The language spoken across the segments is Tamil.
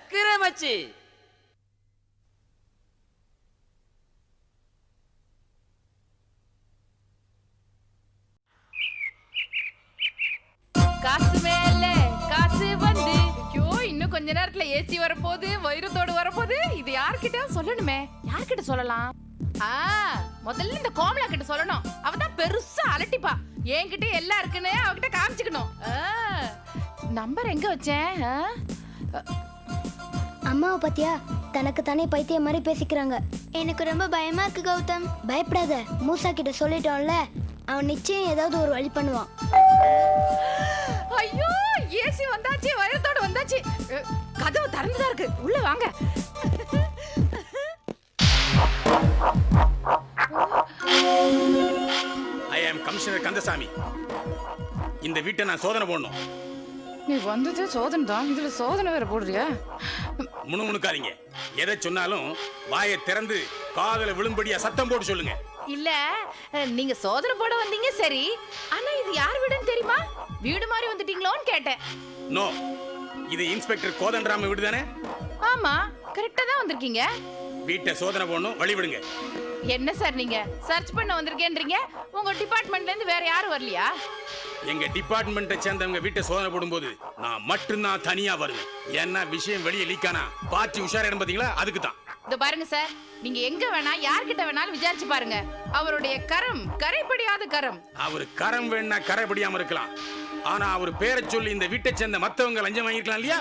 சக்கரை மச்சி காசு மேல காசு வந்து. ஐயோ இன்னும் கொஞ்ச நேரத்துல ஏசி வரப்போகுது வைரத்தோடு வரப்போகுது. இது யார்கிட்ட சொல்லணுமே? யார்கிட்ட சொல்லலாம்? ஆ முதல்ல இந்த கோமலா கிட்ட சொல்லணும். அவ தான் பெருசா அலட்டிப்பா. என்கிட்ட எல்லாம் இருக்குன்னு அவகிட்ட காமிச்சுக்கணும். நம்பர் எங்க வச்சேன்? அம்மாவை பத்தியா தனக்கு தானே பைத்தியம் மாதிரி பேசிக்கிறாங்க. எனக்கு ரொம்ப பயமா இருக்கு கௌதம். பயப்படாத. மூசா கிட்ட சொல்லிட்டோம்ல அவன் நிச்சயம் ஏதாவது ஒரு வழி பண்ணுவான். ஐயோ ஏசி வந்தாச்சு வைரத்தோடு வந்தாச்சு. கதவு திறந்துதான் இருக்கு. உள்ள வாங்க. ஐ ஆம் கமிஷனர் கந்தசாமி இந்த வீட்டை நான் சோதனை போடணும். நீ வந்தது சோதனை தான் இதுல சோதனை வேற போடுறியா? முணுமுணுக்காதீங்க. எதை சொன்னாலும் வாயை திறந்து காதல விழும்படியா சத்தம் போட்டு சொல்லுங்க. இல்ல நீங்க சோதனை போட வந்தீங்க சரி. ஆனா இது யார் வீடுன்னு தெரியுமா? வீடு மாதிரி வந்துட்டீங்களோன்னு கேட்டேன். நோ இது இன்ஸ்பெக்டர் கோதண்டராம வீடு தானே ஆமா கரெக்டா தான் வந்திருக்கீங்க. வீட்டை சோதனை போடணும் வழி விடுங்க என்ன சார் நீங்க? சர்ச் பண்ண வந்திருக்கேன்றீங்க? உங்க டிபார்ட்மெண்ட்ல இருந்து வேற யாரும் வரலையா? எங்க டிபார்ட்மெண்ட்டை சேர்ந்தவங்க வீட்டை சோதனை போடும்போது நான் மட்டும்தான் தனியா வருவேன். ஏன்னா விஷயம் வெளியே லீக்கானா பார்ட்டி உஷாராயிடும் பாத்தீங்களா? அதுக்கு தான் இந்த பாருங்க சார். நீங்க எங்க வேணா யார்கிட்ட வேணாலும் விசாரிச்சு பாருங்க. அவருடைய கரம் கரைப்படியாத கரம். அவர் கரம் வேணா கரைபடியாம இருக்கலாம். ஆனா அவர் பேரை சொல்லி இந்த வீட்டை சேர்ந்த மத்தவங்க லஞ்சம் வாங்கிருக்கலாம் இல்லையா?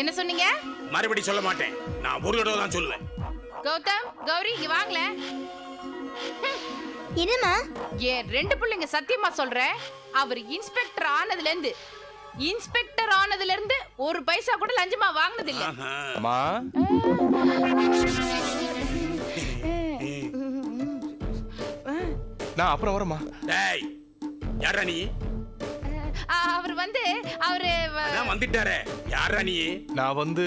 என்ன சொன்னீங்க? மறுபடி சொல்ல மாட்டேன். நான் ஒரு தடவை தான் சொல்லுவேன். கௌதம் கௌரி இங்க வாங்கல என்னம்மா? ஏன் ரெண்டு பிள்ளைங்க சத்தியமா சொல்றேன் அவர் இன்ஸ்பெக்டர் ஆனதுல இருந்து இன்ஸ்பெக்டர் ஆனதுல இருந்து ஒரு பைசா கூட லஞ்சமா வாங்கினது இல்ல. அம்மா. நான் அப்புறம் வரேம்மா. டேய் யாரா நீ? அவர் வந்து அவரு அதான் வந்துட்டாரே. யாரா நீ? நான் வந்து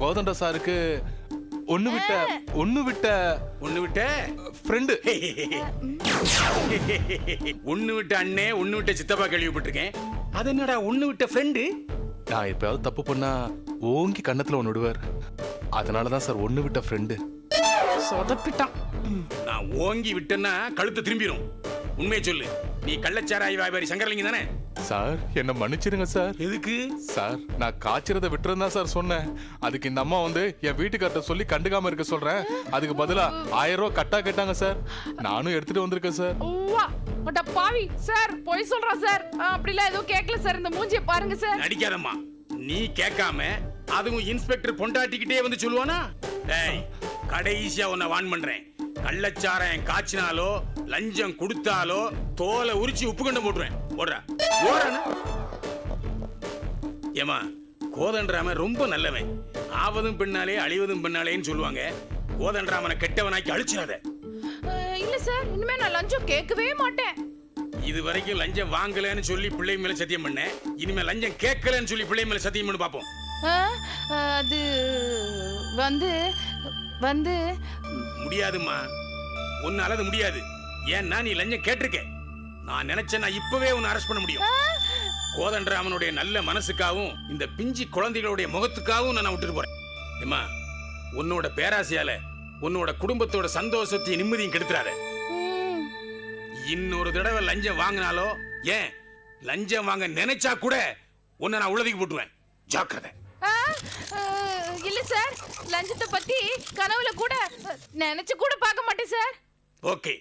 கோதண்ட சாருக்கு ஒண்ணு விட்ட ஒண்ணு விட்ட ஒண்ணு விட்ட? ஃப்ரெண்டு ஒண்ணு விட்ட அண்ணே ஒண்ணு விட்ட சித்தப்பா கேள்விப்பட்டிருக்கேன். அது என்னடா ஒண்ணு விட்ட ஃப்ரெண்டு நான் எப்பயாவது தப்பு பண்ணா ஓங்கி கன்னத்துல ஒன்று விடுவார். அதனால தான் சார் ஒண்ணு விட்ட ஃப்ரெண்டு சொதப்பிட்டான். நான் ஓங்கி விட்டேன்னா கழுத்து திரும்பிடும் உண்மையை சொல்லு. நீ கள்ளச்சாராய் வியாபாரி சங்கரலிங்கம் தானே? சார் என்ன மன்னிச்சிடுங்க சார். எதுக்கு? சார் நான் காய்ச்சறத விட்டுறதா சார் சொன்னேன். அதுக்கு இந்த அம்மா வந்து என் வீட்டுக்கார்ட்ட சொல்லி கண்டுக்காம இருக்க சொல்றேன். அதுக்கு பதிலா ஆயிரம் ரூபாய் கட்டா கேட்டாங்க சார். நானும் எடுத்துட்டு வந்திருக்கேன் சார். அட பாவி சார் பொய் சொல்றான் சார். ஆ, அப்படிலாம் எதுவும் கேட்கல சார். இந்த மூஞ்சிய பாருங்க சார். நடிக்காதம்மா. நீ கேட்காம அதுவும் இன்ஸ்பெக்டர் பொண்டாட்டிக்கிட்டே வந்து சொல்லுவானா? டேய் கடைசியா உன்னை வான் பண்றேன். கள்ளச்சாராயம் காய்ச்சினாலோ லஞ்சம் கொடுத்தாலோ தோலை உரிச்சு உப்பு கண்டம் போட்டுருவேன். ஓடுறா ஓடுறானா ஏமா கோதண்டராமன் ரொம்ப நல்லவன். ஆவதும் பின்னாலே அழிவதும் பின்னாலேன்னு சொல்லுவாங்க. கோதண்டராமனை கெட்டவனாக்கி அழிச்சிடாத. அஹ், இல்ல சார் இனிமே நான் லஞ்சம் கேட்கவே மாட்டேன். இது வரைக்கும் லஞ்சம் வாங்கலைன்னு சொல்லி பிள்ளை மேல சத்தியம் பண்ணேன் இனிமே லஞ்சம் கேட்கலன்னு சொல்லி பிள்ளை மேல சத்தியம் பண்ணி பார்ப்போம் அது வந்து வந்து முடியாதும்மா. உன்னால அது முடியாது. ஏன்னா நீ லஞ்சம் கேட்டிருக்க. நான் நினைச்சேன் நான் இப்பவே உன்னை அரெஸ்ட் பண்ண முடியும். கோதண்டராமனுடைய நல்ல மனசுக்காகவும் இந்த பிஞ்சி குழந்தைகளுடைய முகத்துக்காகவும் நான் விட்டுட்டு போறேன். ஏம்மா உன்னோட பேராசையால உன்னோட குடும்பத்தோட சந்தோஷத்தையும் நிம்மதியும் கெடுத்துறாத. இன்னொரு தடவை லஞ்சம் வாங்கினாலோ ஏன்? லஞ்சம் வாங்க நினைச்சா கூட உன்னை நான் உள்ளதுக்கு போட்டுருவேன். ஜாக்கிரதை. இல்ல சார் லஞ்சத்தை பத்தி கனவுல கூட நினைச்சு கூட பார்க்க மாட்டேன் சார். ஓகே.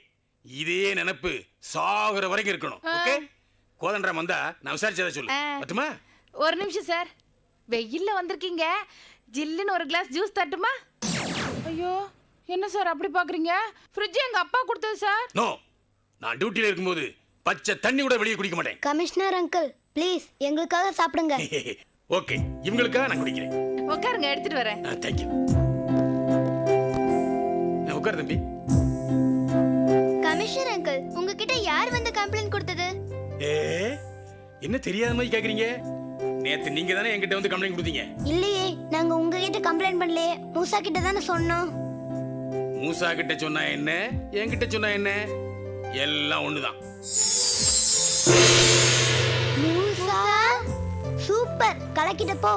இதே நினைப்பு சாகுற வரைக்கும் இருக்கணும் ஓகே? கோதண்டராம் வந்தா நான் விசாரிச்சதை சொல்லு. பத்துமா ஒரு நிமிஷம் சார். வெயில்ல வந்திருக்கீங்க. ஜில்லுன்னு ஒரு கிளாஸ் ஜூஸ் தட்டுமா? ஐயோ என்ன சார் அப்படி பாக்குறீங்க ஃப்ரிட்ஜ் எங்க அப்பா கொடுத்தது சார். நோ நான் டியூட்டில இருக்கும்போது பச்சை தண்ணி கூட வெளியே குடிக்க மாட்டேன். கமிஷனர் அங்கிள் ப்ளீஸ் எங்களுக்காக சாப்பிடுங்க. ஓகே இவங்களுக்காக நான் குடிக்கிறேன். உட்காருங்க எடுத்துட்டு வரேன். தேங்க்யூ நான் உட்கார் தம்பி. கமிஷனர் அங்கிள் உங்ககிட்ட யார் வந்து கம்ப்ளைண்ட் கொடுத்தது? ஏ என்ன தெரியாத மாதிரி கேக்குறீங்க? நேத்து நீங்க தானே என்கிட்ட வந்து கம்ப்ளைண்ட் கொடுத்தீங்க. இல்லையே நாங்க உங்ககிட்ட கம்ப்ளைண்ட் பண்ணலையே. மூசா கிட்ட தானே சொன்னோம். மூசா கிட்ட சொன்னா என்ன? என்கிட்ட சொன்னா என்ன? எல்லாம் ஒண்ணுதான். சூப்பர். கலக்கிட்ட போ.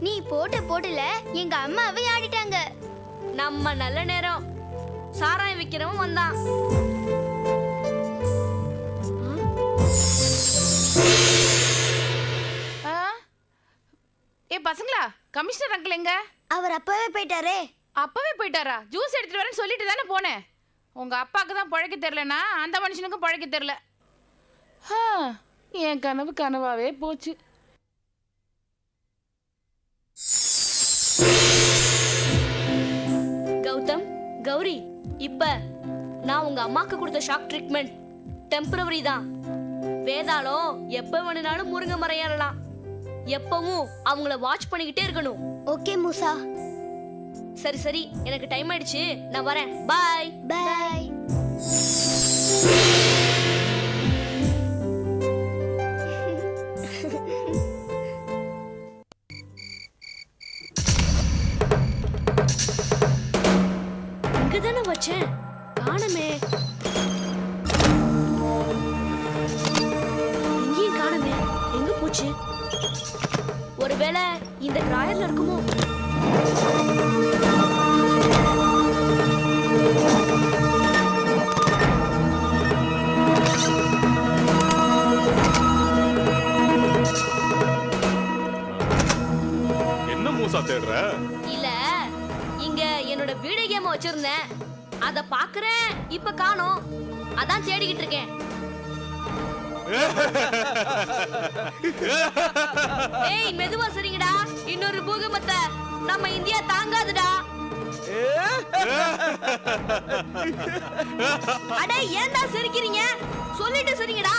நீ போட்ட போட்டுல எங்க அம்மாவை ஆடிட்டாங்க. நம்ம நல்ல நேரம். சாராயம் விக்கிறவன் வந்தான். ஆ? ஏ பசங்களா கமிஷனர் அங்கிள் எங்க? அவர் அப்பவே போயிட்டாரே. அப்பவே போயிட்டாரா? ஜூஸ் எடுத்துட்டு வரேன்னு சொல்லிட்டு தானே போனேன். உங்க அப்பாவுக்கு தான் பழைக்க தெரிலனா அந்த மனுஷனுக்கும் பழைக்க தெரில ஆ, என் கனவு கனவாவே போச்சு. கௌதம் கௌரி இப்ப நான் உங்க அம்மாக்கு கொடுத்த ஷாக் ட்ரீட்மெண்ட் டெம்பரவரி தான். வேதாளம் எப்ப வேணும்னாலும் முருங்கை மரம் ஏறலாம் எப்பவும் அவங்கள வாட்ச் பண்ணிக்கிட்டே இருக்கணும். ஓகே மூசா. சரி சரி எனக்கு டைம் ஆயிடுச்சு. நான் வரேன். பாய் பை அத பாக்குறேன். இப்ப காணோம். அதான் தேடிக்கிட்டு இருக்கேன். ஏய் மெதுவா சரிங்கடா. இன்னொரு பூகம்பத்தை நம்ம இந்தியா தாங்காதுடா. அட ஏன்டா சிரிக்கிறீங்க? சொல்லிட்டு சரிங்கடா.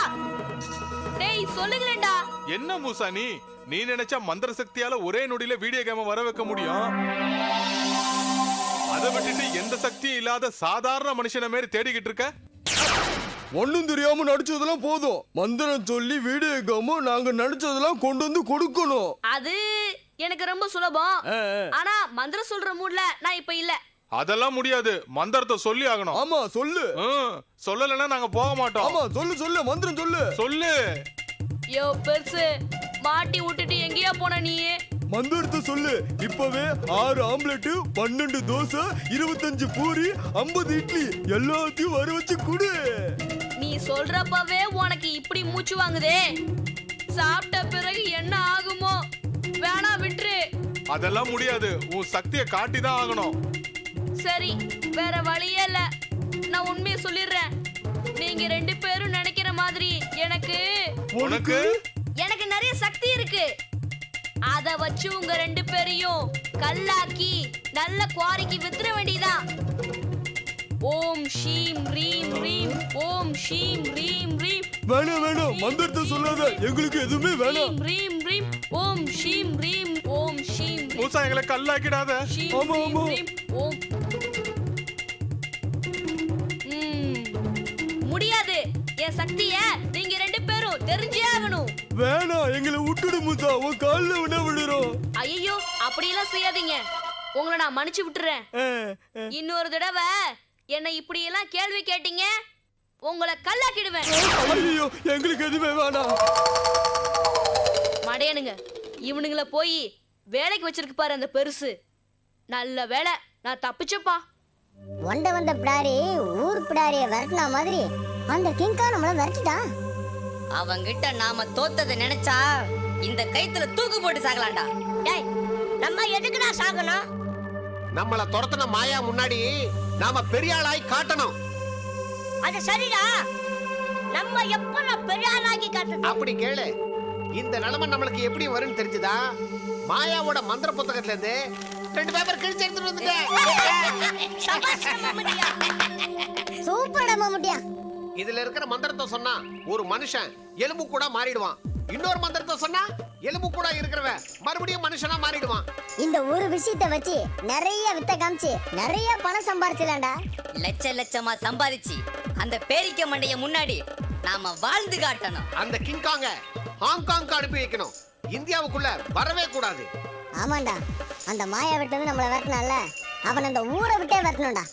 டேய் சொல்லுங்களேன்டா. என்ன மூசா நீ நீ நினைச்சா மந்திர சக்தியால ஒரே நொடியில வீடியோ கேம வர வைக்க முடியும்? அதை விட்டுட்டு எந்த சக்தியும் இல்லாத சாதாரண மனுஷன மாதிரி தேடிக்கிட்டு இருக்க? ஒண்ணும் தெரியாம நடிச்சதெல்லாம் போதும். மந்திரம் சொல்லி வீடியோ கேமு நாங்க நடிச்சதெல்லாம் கொண்டு வந்து கொடுக்கணும். அது எனக்கு ரொம்ப சுலபம். ஆனா மந்திரம் சொல்ற மூட்ல நான் இப்ப இல்ல. அதெல்லாம் முடியாது. மந்திரத்தை சொல்லி ஆகணும். ஆமா சொல்லு. சொல்லலைன்னா நாங்க போக மாட்டோம். ஆமா சொல்லு சொல்லு. மந்திரம் சொல்லு. சொல்லு. யோ பெருசு. மாட்டி விட்டுட்டு எங்கேயா போன நீ மந்திரத்தை சொல்லு. இப்பவே ஆறு ஆம்லெட் பன்னெண்டு தோசை இருபத்தஞ்சு பூரி ஐம்பது இட்லி. எல்லாத்தையும் வர வச்சு கொடு. நீ சொல்றப்பவே உனக்கு இப்படி மூச்சு வாங்குதே. சாப்பிட்ட பிறகு என்ன ஆகுமோ? வேணா விட்டுரு. அதெல்லாம் முடியாது. உன் சக்தியை காட்டி தான் ஆகணும். சரி வேற வழியே இல்ல. நான் உண்மையை சொல்லிடுறேன். நீங்க ரெண்டு பேரும் நினைக்கிற மாதிரி எனக்கு உனக்கு? எனக்கு நிறைய சக்தி இருக்கு. அத வச்சு உங்க ரெண்டு பேரையும் கல்லாக்கி நல்ல குவாரிக்கு வித்துற வேண்டியதான் ஓம் ஷீம் ரீம் ரீம் ஓம் ஷீம் ரீம் ரீம். வேணாம் வேணாம். மந்திரத்தை சொல்லாத எங்களுக்கு எதுவுமே வேணாம். ரீம் ரீம் ஓம் ஷீம் ரீம் ஓம் ஷீம் மூசா எங்களை கல்லாக்கிடாத. ஆமா, ஆமா. ஓம். முடியாது. என் சக்திய நீங்க ரெண்டு பேரும் தெரிஞ்சே ஆகணும். வேணாம் எங்களை விட்டுடு மூசா. உன் கால்ல வேணா விழுறோம். ஐயோ அப்படியெல்லாம் செய்யாதீங்க. உங்களை நான் மன்னிச்சு விட்டுறேன். இன்னொரு தடவை என்னை இப்படி எல்லாம் கேள்வி கேட்டீங்க உங்களை கல்லாக்கிடுவேன். ஐயோ எங்களுக்கு எதுவுமே வேணாம். மடையனுங்க இவனுங்கள போய் வேலைக்கு வச்சிருக்கு பாரு அந்த பெருசு. நல்ல வேலை நான் தப்பிச்சப்பா ஒண்ட வந்த பிடாரி ஊர் பிடாரிய விரட்டின மாதிரி அந்த கிங்கா நம்மள விரட்டிட்டான். அவங்கிட்ட நாம தோத்ததை நினைச்சா இந்த கைத்துல தூக்கு போட்டு சாகலாம்டா. டேய் நம்ம எதுக்குடா சாகணும்? நம்மள துரத்துன மாயா முன்னாடி நாம பெரிய ஆளாய் காட்டணும். அது சரிடா. நம்ம எப்ப பெரிய ஆளாகி காட்டுறது? அப்படி கேளு. இந்த நிலைமை நம்மளுக்கு எப்படி வரும்னு தெரிஞ்சுதா? மாயாவோட மந்திர புத்தகத்துல இருந்து ரெண்டு பேப்பர் கிழிச்சு எடுத்துட்டு வந்துட்டேன். சூப்பர்டா மம்முட்டியா இதுல இருக்கிற மந்திரத்தை சொன்னா ஒரு மனுஷன் எலும்பு கூட மாறிடுவான். இன்னொரு மந்திரத்தை சொன்னா எலும்பு கூட இருக்கிறவன் மறுபடியும் மனுஷனா மாறிடுவான். இந்த ஒரு விஷயத்த வச்சு நிறைய வித்த காமிச்சு நிறைய பணம் சம்பாரிச்சலாம்டா லட்ச லட்சமா சம்பாதிச்சு அந்த பேரிக்க மண்டைய முன்னாடி நாம வாழ்ந்து காட்டணும். அந்த கிங்காங்க ஹாங்காங்க்கு அனுப்பி வைக்கணும். இந்தியாவுக்குள்ள வரவே கூடாது. ஆமாண்டா. அந்த மாயா விட்டது நம்மள விரட்டினால அவன் அந்த ஊரை விட்டே விரட்டணும்டா.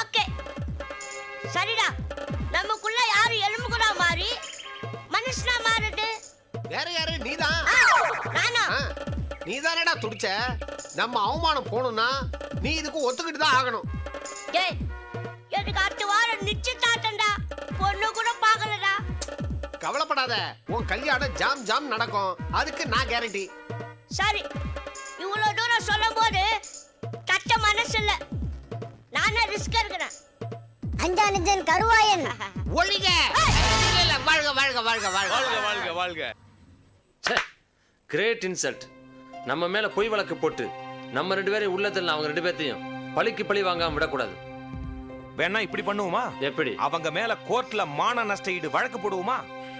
ஓகே. சரிடா. நமக்குள்ள யாரு எலும்பு கூட மாறி? மனுஷனா மாறுது. வேற யாரு? நீதான் நானா? நீ தானடா துடிச்ச. நம்ம அவமானம் போகணும்னா நீ இதுக்கு ஒத்துக்கிட்டு தான் ஆகணும். ஏய் எனக்கு அடுத்த வாரம் நிச்சயதார்த்தம்டா? பொண்ணு கூட பார்க்கலடா. கவலைப்படாத. உன் கல்யாணம் ஜாம் ஜாம் நடக்கும். அதுக்கு நான் கேரண்டி சரி இவ்வளோ தூரம் சொல்லும் போது கட்ட மனசு இல்ல நானே ரிஸ்க் எடுக்கிறேன். அஞ்சானஞ்சன் கருவாயன். ஒழிக. வாழ்க வாழ்க வாழ்க வாழ்க. வாழ்க வாழ்க கிரேட் இன்சல்ட் நம்ம மேல பொய் வழக்கு போட்டு நம்ம ரெண்டு பேரையும் உள்ளத்தில் அவங்க ரெண்டு பேர்த்தையும் பழிக்கு பழி வாங்காம விடக்கூடாது. வேணா இப்படி பண்ணுவோமா? எப்படி? அவங்க மேல கோர்ட்ல மான நஷ்ட ஈடு வழக்கு போடுவோமா?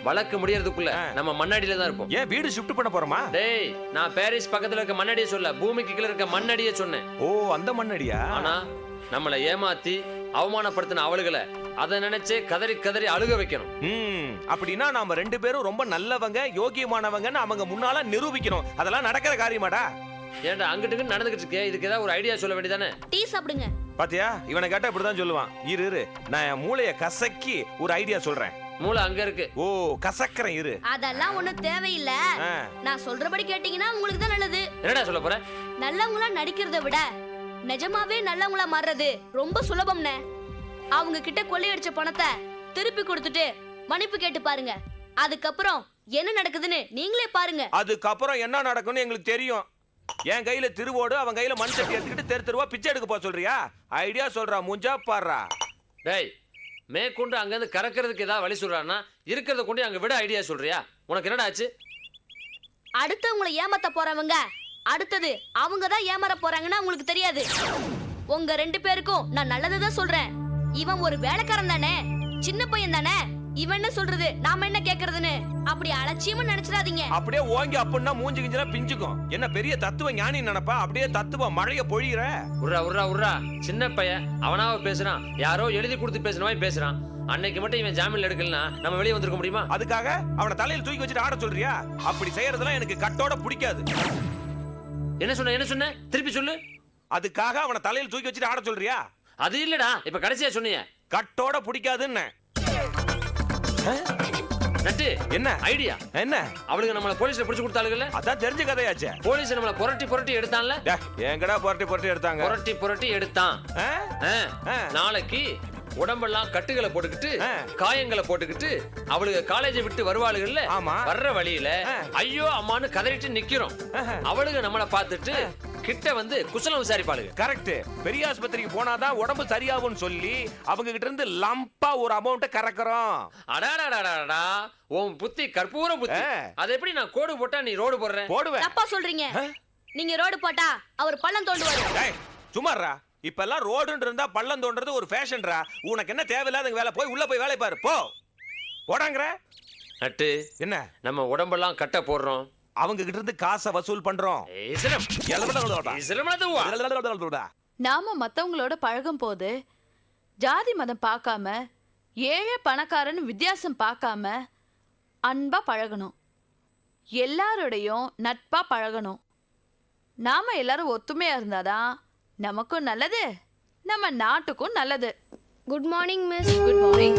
வழக்கு முடியறதுக்குள்ள நம்ம மண்ணடியில தான் இருப்போம். ஏன் வீடு ஷிஃப்ட் பண்ண போறோமா? டேய் நான் பாரிஸ் பக்கத்துல இருக்க மண்ணடியை சொல்ல பூமிக்கு கீழ இருக்க மண்ணடியை சொன்னேன். ஓ அந்த மண்ணடியா? ஆனா நம்மளை ஏமாத்தி அவமானப்படுத்தின அவளுகளை. அதை நினைச்சே கதறி கதறி அழுக வைக்கணும். ம் அப்படின்னா நாம ரெண்டு பேரும் ரொம்ப நல்லவங்க யோகியமானவங்கன்னு அவங்க முன்னால நிரூபிக்கணும். அதெல்லாம் நடக்கிற காரியமாடா. ஏன்டா அங்கிட்டு நடந்துகிட்டு இருக்கே? இதுக்கு ஏதாவது ஒரு ஐடியா சொல்ல வேண்டியதானே? டீ சாப்பிடுங்க. பாத்தியா? இவனை கேட்டா இப்படிதான் சொல்லுவான். இரு இரு. நான் என் மூளைய கசக்கி ஒரு ஐடியா சொல்றேன். மூளை அங்க இருக்கு. ஓ கசக்கிறேன் இரு. அதெல்லாம் ஒண்ணும் தேவையில்ல. நான் சொல்றபடி கேட்டீங்கன்னா உங்களுக்கு தான் நல்லது. என்னடா சொல்ல போற? நல்லவங்களா நடிக்கிறத விட நிஜமாவே நல்லவங்களா மாறுறது ரொம்ப சுலபம்னே. அவங்க கிட்ட கொள்ளையடிச்ச பணத்தை திருப்பி கொடுத்துட்டு மன்னிப்பு கேட்டு பாருங்க. அதுக்கப்புறம் என்ன நடக்குதுன்னு நீங்களே பாருங்க. அதுக்கப்புறம் என்ன நடக்கும்னு எங்களுக்கு தெரியும். என் கையில திருவோடு அவன் கையில மண் சட்டி எடுத்துக்கிட்டு தெரு தெருவா பிச்சை எடுக்க போக சொல்றியா? ஐடியா சொல்றா முஞ்சா பாடுறா. டேய் மேற்கொண்டு அங்கேருந்து கறக்கிறதுக்கு ஏதாவது வழி சொல்றான்னா இருக்கிறத கொண்டு அங்க விட ஐடியா சொல்றியா? உனக்கு என்னடா ஆச்சு? அடுத்தவங்களை ஏமாத்த போறவங்க அடுத்தது அவங்க தான் ஏமாற போறாங்கன்னா உங்களுக்கு தெரியாது. உங்க ரெண்டு பேருக்கும் நான் நல்லதுதான் சொல்றேன். இவன் ஒரு வேலைக்காரன் தானே? சின்ன பையன் தானே? இவன் என்ன சொல்றது? நாம என்ன கேக்குறதுன்னு? அப்படி அலட்சியமா நினைச்சிடாதீங்க. அப்படியே ஓங்கி அப்படின்னா மூஞ்சி கிஞ்சினா பிஞ்சுக்கும். என்ன பெரிய தத்துவ ஞானி நினைப்பா? அப்படியே தத்துவ மழைய பொழியிற? உர்ரா உர்ரா உர்ரா சின்ன பையன் அவனாவ பேசுறான். யாரோ எழுதி கொடுத்து பேசுன மாதிரி பேசுறான். அன்னைக்கு மட்டும் இவன் ஜாமீன்ல எடுக்கலனா நம்ம வெளியே வந்திருக்க முடியுமா? அதுக்காக அவனை தலையில தூக்கி வச்சுட்டு ஆட சொல்றியா? அப்படி செய்யறதெல்லாம் எனக்கு கட்டோட பிடிக்காது. என்ன சொன்ன என்ன சொன்ன? திருப்பி சொல்லு. அதுக்காக அவனை தலையில தூக்கி வச்சுட்டு ஆட சொல்றியா? அது இல்லடா இப்ப கடைசியா சொன்னீங்க கட்டோட பிடிக்காதுன்னு. நட்டு என்ன? ஐடியா. என்ன? அவளுக்கு நம்மள போலீஸ்ல பிடிச்சு கொடுத்தாளுங்கல்ல அதான் தெரிஞ்ச கதையாச்சே. போலீஸ் நம்மள புரட்டி புரட்டி எடுத்தான்ல? எங்கடா புரட்டி புரட்டி எடுத்தாங்க? புரட்டி புரட்டி எடுத்தான். நாளைக்கு உடம்பெல்லாம் கட்டுகளை போட்டுக்கிட்டு. காயங்களை போட்டுக்கிட்டு அவளுக்கு காலேஜை விட்டு வருவாளுகள்ல ஆமா. வர்ற வழியில. ஐயோ அம்மான்னு கதறிட்டு நிக்கிறோம். ஆஹா. அவளுக்கு நம்மள பார்த்துட்டு கிட்ட வந்து குசலம் விசாரிப்பாளுங்க. கரெக்ட் பெரிய ஆஸ்பத்திரிக்கு போனாதான் உடம்பு சரியாகும்னு சொல்லி அவங்க கிட்ட இருந்து லம்பா ஒரு அமௌண்ட்டை கறக்குறோம். அடாடாடாடாடா உன் புத்தி கற்பூர புத்தி. அது எப்படி நான் கோடு போட்டா நீ ரோடு போடுற? போடுவேன். தப்பா சொல்றீங்க. நீங்க ரோடு போட்டா அவர் பள்ளம் தோண்டுவாரு. டேய் சும்மாறா இப்பெல்லாம் ரோடுன்னு இருந்தா பள்ளம் தோன்றது ஒரு ஃபேஷன்ரா உனக்கு என்ன தேவையில்லாத வேலை போய் உள்ள போய் வேலை பாரு போ. போடாங்கற. நட்டு என்ன? நம்ம உடம்பெல்லாம் கட்ட போடுறோம். அவங்க கிட்ட இருந்து காசை வசூல் பண்றோம். நாம மத்தவங்களோட பழகும் போது ஜாதி மதம் பார்க்காம ஏழை பணக்காரன்னு வித்தியாசம் பார்க்காம அன்பா பழகணும் எல்லாரோடையும் நட்பா பழகணும் நாம எல்லாரும் ஒத்துமையா இருந்தாதான் நமக்கும் நல்லது நம்ம நாட்டுக்கும் நல்லது. Good morning miss good morning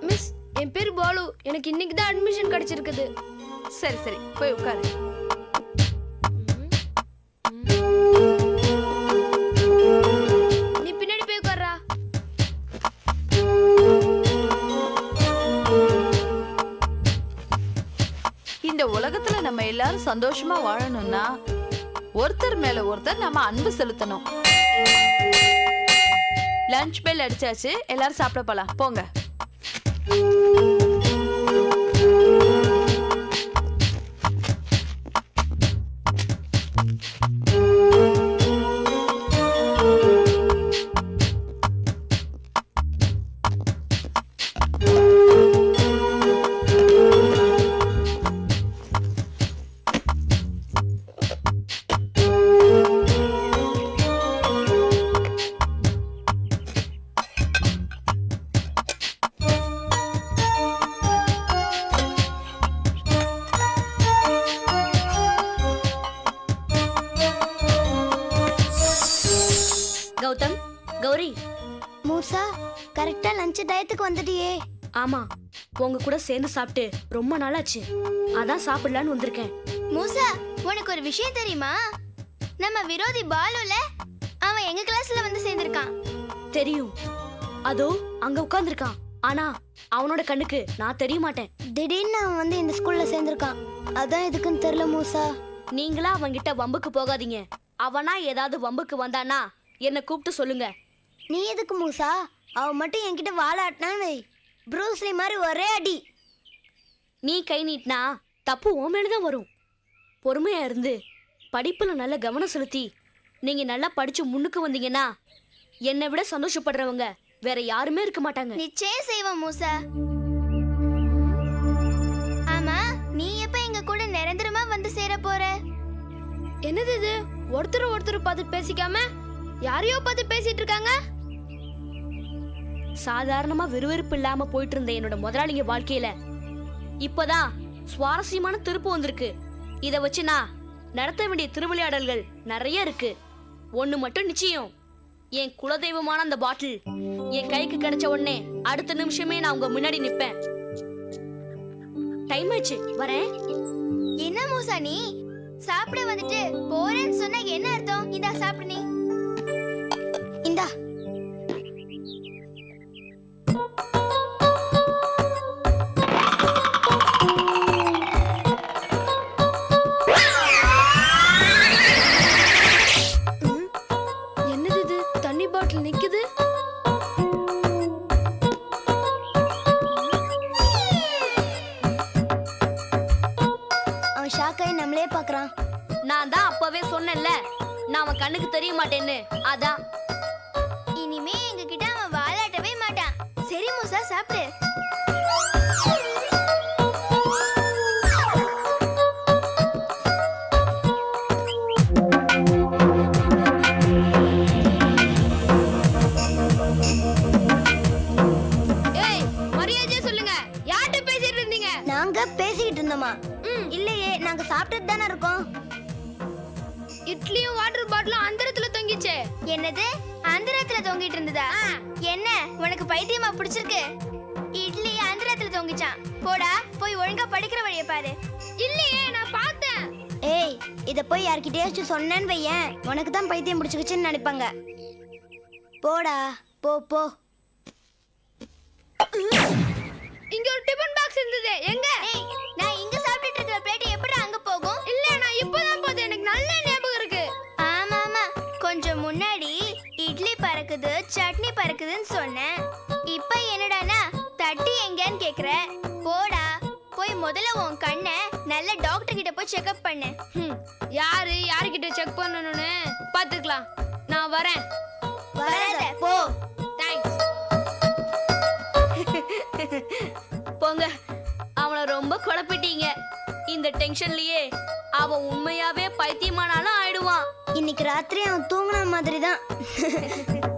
miss என் பேர் பாலு. எனக்கு இன்னைக்கு தான் அட்மிஷன் கிடைச்சிருக்குது. சரி சரி. போய் உட்காரு. நீ பின்னாடி போய் உட்கார்றா. இந்த உலகத்துல நம்ம எல்லாரும் சந்தோஷமா வாழணும்னா ஒருத்தர் மேல ஒருத்தர் நம்ம அன்பு செலுத்தணும். லஞ்ச் பெல் அடிச்சாச்சு. எல்லாரும் சாப்பிட போலாம். போங்க. கூட சேர்ந்து சாப்பிட்டு ரொம்ப நாளாச்சு. அதான் சாப்பிடலான்னு வந்திருக்கேன். மூசா உனக்கு ஒரு விஷயம் தெரியுமா? நம்ம விரோதி பாலுல அவன் எங்க கிளாஸ்ல வந்து சேர்ந்திருக்கான்? தெரியும். அதோ அங்க உட்கார்ந்திருக்கான். ஆனா அவனோட கண்ணுக்கு நான் தெரிய மாட்டேன். திடீர்னு அவன் வந்து இந்த ஸ்கூல்ல சேர்ந்திருக்கான். அதான் எதுக்குன்னு தெரியல மூசா. நீங்களா அவன்கிட்ட வம்புக்கு போகாதீங்க. அவனா ஏதாவது வம்புக்கு வந்தானா என்ன கூப்பிட்டு சொல்லுங்க. நீ எதுக்கு மூசா? அவன் மட்டும் என்கிட்ட வாழாட்டினான்னு ப்ரூஸ்லி மாதிரி ஒரே அடி. நீ கை நீட்டினா தப்பு உன் மேலதான் வரும். பொறுமையா இருந்து படிப்புல நல்ல கவனம் செலுத்தி நீங்க நல்லா படிச்சு முன்னுக்கு வந்தீங்கன்னா என்னை விட சந்தோஷப்படுறவங்க வேற யாருமே இருக்க மாட்டாங்க. நிச்சயம் செய்வோம் மூசா. ஆமா நீ எப்ப எங்க கூட நிரந்தரமா வந்து சேர போற? என்னது இது? ஒருத்தர் ஒருத்தர் பார்த்து பேசிக்காம யாரையோ பார்த்து பேசிட்டு இருக்காங்க? சாதாரணமா விறுவிறுப்பு இல்லாம போயிட்டு இருந்த என்னோட முதலாளிங்க வாழ்க்கையில. இப்பதான் சுவாரஸ்யமான திருப்பு வந்திருக்கு. இத வச்சு நான் நடத்த வேண்டிய திருவிளையாடல்கள் நிறைய இருக்கு. ஒண்ணு மட்டும் நிச்சயம். என் குலதெய்வமான அந்த பாட்டில் என் கைக்கு கிடைச்ச உடனே அடுத்த நிமிஷமே நான் உங்க முன்னாடி நிப்பேன். டைம் ஆச்சு. வரேன். என்ன மூசா நீ சாப்பிட வந்துட்டு போறேன்னு சொன்னா என்ன அர்த்தம்? இதா சாப்பிடு நீ. நான் தான் அப்பவே சொன்னேன்ல. நான் அவன் கண்ணுக்கு தெரிய மாட்டேன்னு. அதான். அந்தரத்துல தொங்கிட்டு இருந்ததா? என்ன? உனக்கு பைத்தியமா பிடிச்சிருக்கு? இட்லி அந்தரத்துல தொங்கிச்சான். போடா போய் ஒழுங்கா படிக்கிற வழிய பாரு. இல்லையே நான் பார்த்தேன். ஏய் இத போய் யார்கிட்டயாச்சும் சொன்னேன்னு வையேன். உனக்கு தான் பைத்தியம் பிடிச்சிக்கிச்சுன்னு நினைப்பாங்க. போடா போ போ. இங்க ஒரு டிபன் பாக்ஸ் இருந்தது. எங்க? நான் இங்க பறக்குது சட்னி பறக்குதுன்னு சொன்னேன். இப்ப என்னடானா தட்டி எங்கன்னு கேக்குற. போடா போய் முதல்ல உன் கண்ணை நல்ல டாக்டர் கிட்ட போய் செக்அப் பண்ணு. ஹம், யாரு யார்கிட்ட செக் பண்ணணும்னு? பாத்துக்கலாம். நான் வரேன். வராத போ. தேங்க்ஸ் போங்க. அவனை ரொம்ப குழப்பிட்டீங்க. இந்த டென்ஷன்லயே அவன் உண்மையாவே பைத்தியமானாலும் ஆயிடுவான். இன்னைக்கு ராத்திரி அவன் தூங்கின மாதிரி தான்